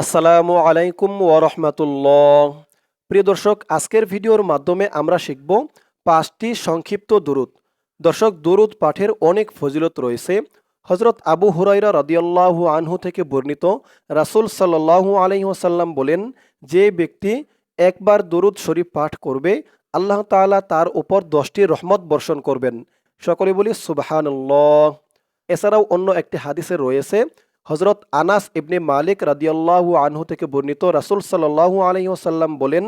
আসসালামু আলাইকুম ওরহমতুল্লাহ প্রিয় দর্শক, আজকের ভিডিওর মাধ্যমে আমরা শিখব পাঁচটি সংক্ষিপ্ত দুরুদ। দর্শক, দুরুদ পাঠের অনেক ফজিলত রয়েছে। হজরত আবু হুরাইরা রদিয়াল্লাহু আনহু থেকে বর্ণিত রাসূল সাল্লাল্লাহু আলাইহি ওয়াসাল্লাম বলেন, যে ব্যক্তি একবার দুরুদ শরীফ পাঠ করবে, আল্লাহ তাআলা তার উপর দশটি রহমত বর্ষণ করবেন। সকলে বলি, সুবহানাল্লাহ। এছাড়াও অন্য একটি হাদিসে রয়েছে হজরত আনাস ইবনে মালিক রাদিয়াল্লাহু আনহু থেকে বর্ণিত রাসূল সাল্লাল্লাহু আলাইহি ওয়াসাল্লাম বলেন,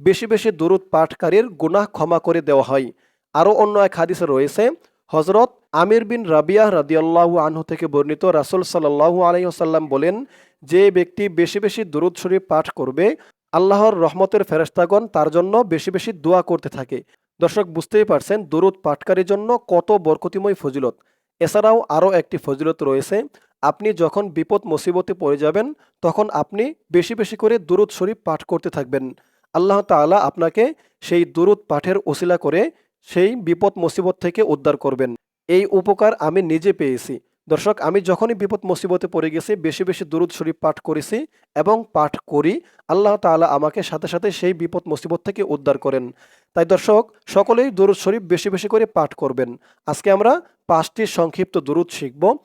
বেশি বেশি দুরুদ পাঠকারীর গুনাহ ক্ষমা করে দেওয়া হয়। আরও অন্য এক হাদিসে রয়েছে হজরত আমির বিন রাবিয়াহ রাদিয়াল্লাহু আনহু থেকে বর্ণিত রাসূল সাল্লাল্লাহু আলাইহি ওয়াসাল্লাম বলেন, যে ব্যক্তি বেশি বেশি দুরুদ শরীফ পাঠ করবে, আল্লাহর রহমতের ফেরেশতাগণ তার জন্য বেশি বেশি দোয়া করতে থাকে। দর্শক, বুঝতেই পারছেন, দুরুদ পাঠকারীর জন্য কত বরকতিময় ফজিলত। এছাড়াও আরও একটি ফজিলত রয়েছে আপনি যখন বিপদ মুসিবতে পড়ে যাবেন, তখন আপনি বেশি বেশি করে দুরুদ শরীফ পাঠ করতে থাকবেন। আল্লাহ তাআলা আপনাকে সেই দুরুদ পাঠের ওসিলা করে সেই বিপদ মুসিবত থেকে উদ্ধার করবেন। এই উপকার আমি নিজে পেয়েছি। দর্শক, আমি যখনই বিপদ মুসিবতে পড়ে গেছি, বেশি বেশি দুরুদ শরীফ পাঠ করেছি এবং পাঠ করি, আল্লাহ তাআলা আমাকে সাথে সাথে সেই বিপদ মুসিবত থেকে উদ্ধার করেন। তাই দর্শক, সকলেই দুরুদ শরীফ বেশি বেশি করে পাঠ করবেন। আজকে আমরা পাঁচটি সংক্ষিপ্ত দুরুদ শিখব।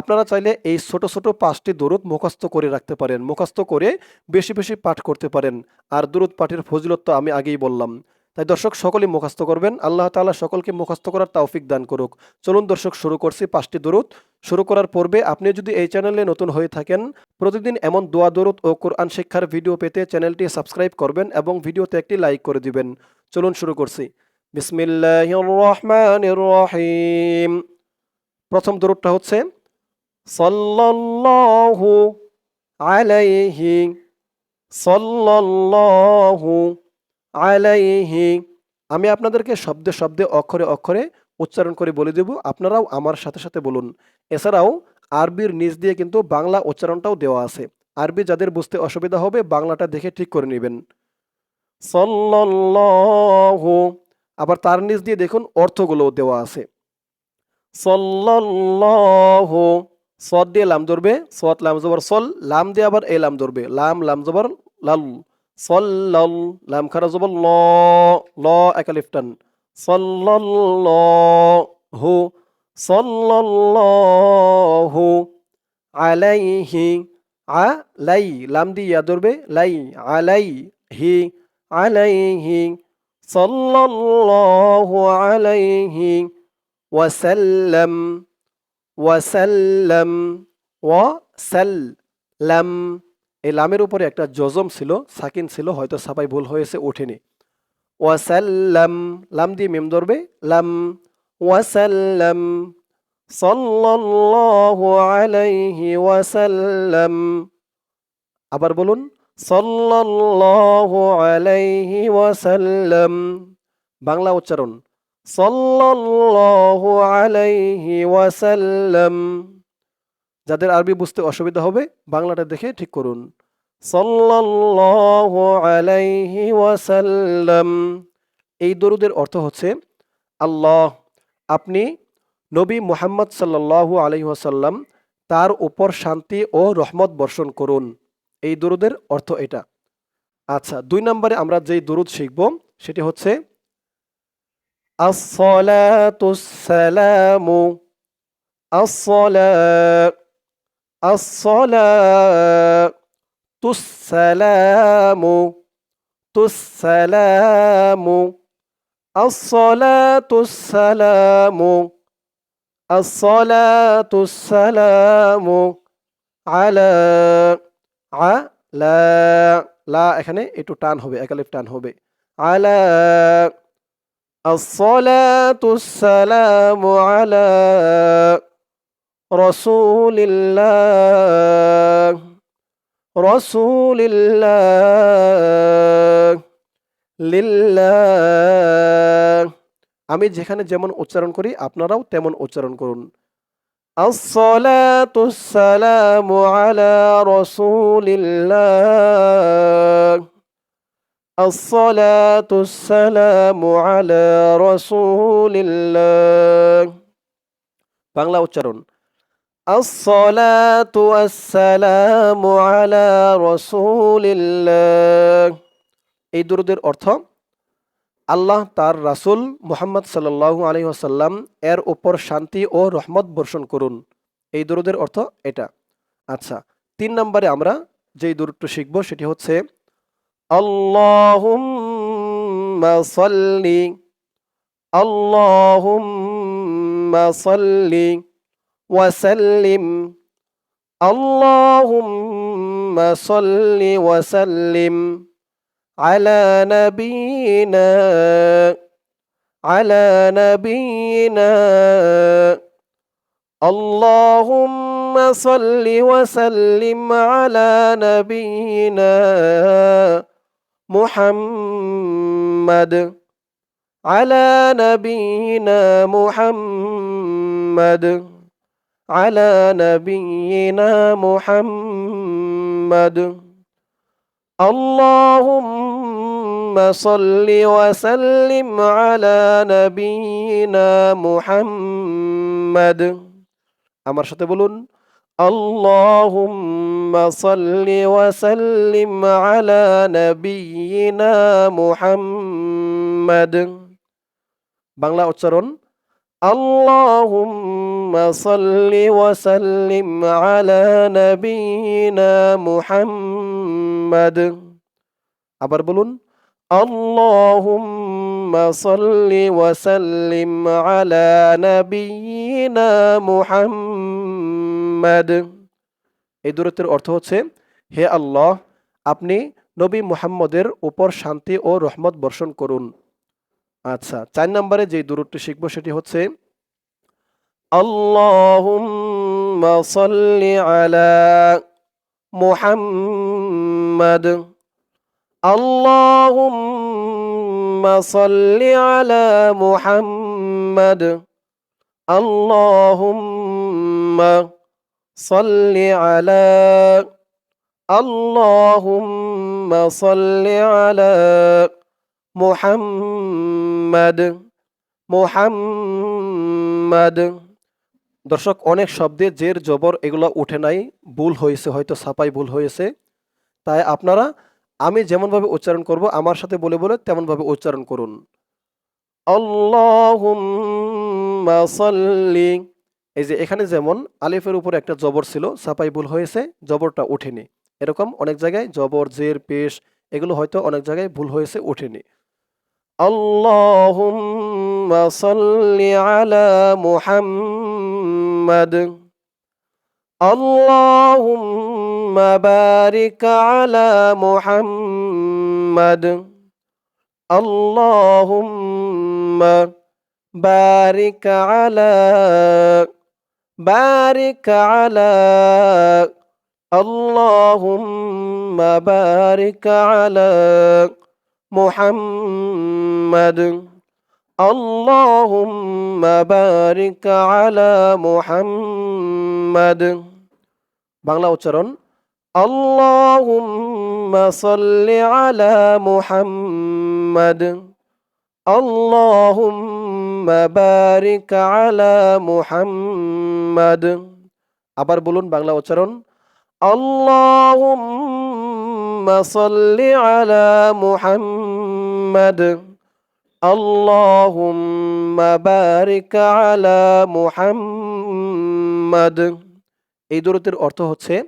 আপনারা চাইলে এই ছোট ছোট পাঁচটি দরুদ মুখস্থ করে রাখতে পারেন, মুখস্থ করে বেশি বেশি পাঠ করতে পারেন। আর দরুদ পাঠের ফজিলত তো আমি আগেই বললাম। তাই দর্শক, সকলেই মুখস্থ করবেন। আল্লাহ তাআলা সকলকে মুখস্থ করার তৌফিক দান করুক। চলুন দর্শক, শুরু করছি পাঁচটি দরুদ। শুরু করার পূর্বে আপনি যদি এই চ্যানেলে নতুন হয়ে থাকেন, প্রতিদিন এমন দোয়া দরুদ ও কোরআন শিক্ষার ভিডিও পেতে চ্যানেলটি সাবস্ক্রাইব করবেন এবং ভিডিওতে একটি লাইক করে দিবেন। চলুন শুরু করছি। বিসমিল্লাহির রহমানির রহিম। প্রথম দরুদটা হচ্ছে সাল্লাল্লাহু আলাইহি সাল্লাল্লাহু আলাইহি। আমি আপনাদেরকে শব্দে শব্দে, অক্ষরে অক্ষরে উচ্চারণ করে বলে দেব। আপনারাও আমার সাথে সাথে বলুন। এছাড়াও আরবির নিচ দিয়ে কিন্তু বাংলা উচ্চারণটাও দেওয়া আছে। আরবি যাদের বুঝতে অসুবিধা হবে, বাংলাটা দেখে ঠিক করে নেবেন। সাল্লাল্লাহু, আবার তার নিচ দিয়ে দেখুন, অর্থগুলোও দেওয়া আছে। সাল্লাল্লাহু সদ দিয়ে লাম ধরবে সদ লাম জবর সল, লাম দিয়ে আবার এই লাম ধরবে। লাম লাম জবর লাল। সল্লাল লাম খারা জবর ল ল একালিফটান সল্লাল্লাহু সল্লাল্লাহু আলাইহি, আলাই, লাম দিয়ে ধরবে, লাই, আলাইহি আলাইহি। সাল্লাল্লাহু আলাইহি। ওয়াসাল্লাম। ওয়াসাল্লাম ওয়াসাল্লাম। এই লামের উপরে একটা জজম ছিল, সাকিন ছিল, হয়তো সাবাই ভুল হয়েছে, ওঠেনি। ওয়াসাল্লাম, লাম দিয়ে মেম ধরবে, লাম, ওয়াসাল্লাম, সাল্লাল্লাহু আলাইহি ওয়াসাল্লাম। আবার বলুন, সাল্লাল্লাহু আলাইহি ওয়াসাল্লাম। বাংলা উচ্চারণ সাল্লাল্লাহু যাদের আরবি বুঝতে অসুবিধা হবে, বাংলাটা দেখে ঠিক করুন। সাল্লাল্লাহু আলাইহি ওয়াসাল্লাম। এই দরুদের অর্থ হচ্ছে, আল্লাহ, আপনি নবী মুহাম্মদ সাল্লাল্লাহু আলাইহি ওয়াসাল্লাম তার উপর শান্তি ও রহমত বর্ষণ করুন। এই দরুদের অর্থ এটা। আচ্ছা দুই নম্বরে আমরা যেই দরুদ শিখব, সেটি হচ্ছে الصلاة السلام الصلاة الصلاة السلام السلام الصلاة السلام الصلاة السلام على على লা এখানে একটু টান হবে একালিফ টান হবে আলা الصلاة السلام على رسول الله رسول الله লিল্লাহ আমি যেখানে যেমন উচ্চারণ করি আপনারাও তেমন উচ্চারণ করুন الصلاة السلام على رسول الله الصلاة السلام على رسول الله বাংলা উচ্চারণ الصلاة والسلام على رسول الله এই দুরুদের অর্থ আল্লাহ তার রাসূল মুহাম্মদ সাল্লাল্লাহু আলাইহি ওয়াসাল্লাম এর উপর শান্তি ও রহমত বর্ষণ করুন এই দুরুদের অর্থ এটা আচ্ছা তিন নম্বরে আমরা যেই দুরুদটি শিখব সেটি হচ্ছে اللهم صل اللهم صل وسلم. اللهم صل وسلم على نبينا على نبينا. اللهم صل وسلم على نبينا. محمد على نبينا محمد على نبينا محمد اللهم صل وسلم على نبينا محمد আমার সাথে বলুন اللهم صل وسلم على نبينا محمد বাংলা উচ্চারণ اللهم صل وسلم على نبينا محمد আবার বলুন اللهم صل وسلم على نبينا محمد এই দূরত্বের অর্থ হচ্ছে, হে আল্লাহ, আপনি নবী মুহাম্মদের উপর শান্তি ও রহমত বর্ষণ করুন। আচ্ছা চার নম্বরে যে দূরত্বটি শিখব সেটি হচ্ছে, আল্লাহুম্মা সাল্লি আলা মুহাম্মাদ। আলা মুহাম্মাদ। সাল্লি আলা আল্লাহুম্মা সাল্লি আলা মুহাম্মাদ মুহাম্মাদ দর্শক, অনেক শব্দে জের জবর এগুলো উঠে নাই, ভুল হয়েছে, হয়তো ছাপাই ভুল হয়েছে। তাই আপনারা, আমি যেমনভাবে উচ্চারণ করব, আমার সাথে বলে বলে তেমনভাবে উচ্চারণ করুন। সাল্লি এই যে এখানে যেমন আলিফের উপর একটা জবর ছিল সাপাই ভুল হয়েছে, জবরটা ওঠেনি। এরকম অনেক জায়গায় জবর, জের, পেশ, এগুলো হয়তো অনেক জায়গায় ভুল হয়েছে, ওঠেনি। আল্লাহ আলা বারিক আলা بارك على اللهم بارك على محمد اللهم بارك على محمد বাংলা উচ্চারণ اللهم صل على محمد اللهم বারিক আলা মুহাম্মাদ আবার বলুন বাংলা উচ্চারণ, আল্লাহুম্মা সাল্লি আলা মুহাম্মাদ, আল্লাহুম্মা আলা মুহাম্মাদ। এই দূরতির অর্থ হচ্ছে,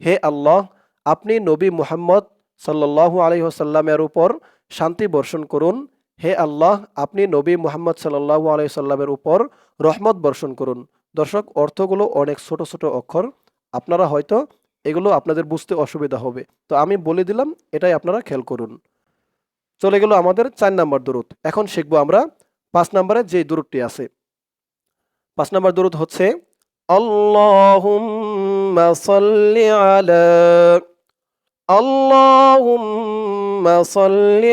হে আল্লাহ, আপনি নবী মুহাম্মদ সাল্লাল্লাহু আলাইহি ওয়াসাল্লামের উপর শান্তি বর্ষণ করুন হে আল্লাহ, আপনি নবী মুহাম্মদ সাল্লাল্লাহু আলাইহি সাল্লামের উপর রহমত বর্ষণ করুন। দর্শক, অর্থগুলো অনেক ছোট ছোট অক্ষর। আপনারা হয়তো এগুলো আপনাদের বুঝতে অসুবিধা হবে। তো আমি বলে দিলাম, এটাই আপনারা খেয়াল করুন। চলে গেল আমাদের চার নাম্বার দূরত এখন শিখব আমরা পাঁচ নাম্বারে যে দূরতটি আছে। পাঁচ নাম্বার দূরত হচ্ছে, আল্লাহুম্মা সাল্লি সাল্লি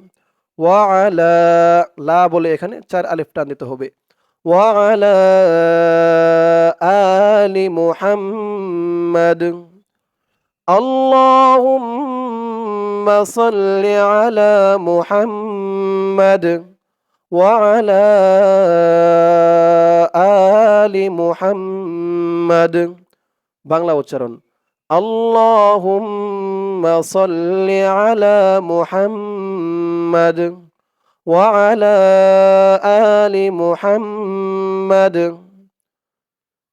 وعلى লা বলে এখানে চার আলিফ টান দিতে হবে وعلى آل محمد اللهم صل على محمد وعلى آل محمد বাংলা উচ্চারণ اللهم صل على محمد وعلى آل محمد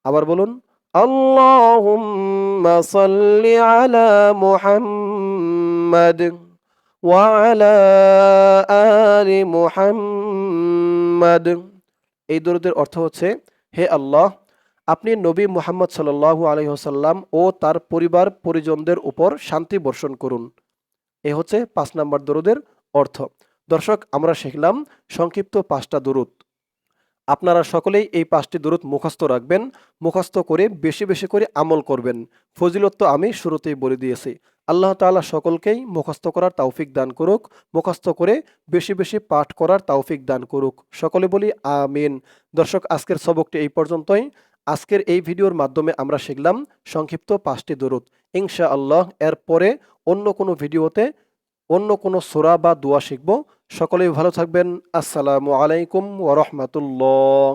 আবার বলুন اللهم صل على محمد وعلى آل محمد এই দরুদের অর্থ হচ্ছে হে আল্লাহ আপনি নবী মুহাম্মদ সাল্লাল্লাহু আলাইহি ওয়াসাল্লাম ও তার পরিবার, পরিজনদের উপর শান্তি বর্ষণ করুন। এ হচ্ছে পাঁচ নম্বর দরুদের অর্থ। দর্শক, আমরা শিখলাম সংক্ষিপ্ত পাঁচটা দরুদ। আপনারা সকলেই এই পাঁচটি দরুদ মুখস্থ রাখবেন, মুখস্থ করে বেশি বেশি করে আমল করবেন। ফজিলত তো আমি শুরুতেই বলে দিয়েছি। আল্লাহ তাআলা সকলকেই মুখস্থ করার তৌফিক দান করুক, মুখস্থ করে বেশি বেশি পাঠ করার তৌফিক দান করুক। সকলে বলি আমিন। দর্শক, আজকের সবকটি এই পর্যন্তই। আজকের এই ভিডিওর মাধ্যমে আমরা শিখলাম সংক্ষিপ্ত পাঁচটি দরুদ। ইনশা আল্লাহ এর পরে অন্য কোনো ভিডিওতে অন্য কোনো সোরা বা দোয়া শিখব। সকলেই ভালো থাকবেন। আসসালামু আলাইকুম ওরহমতুল্লাহ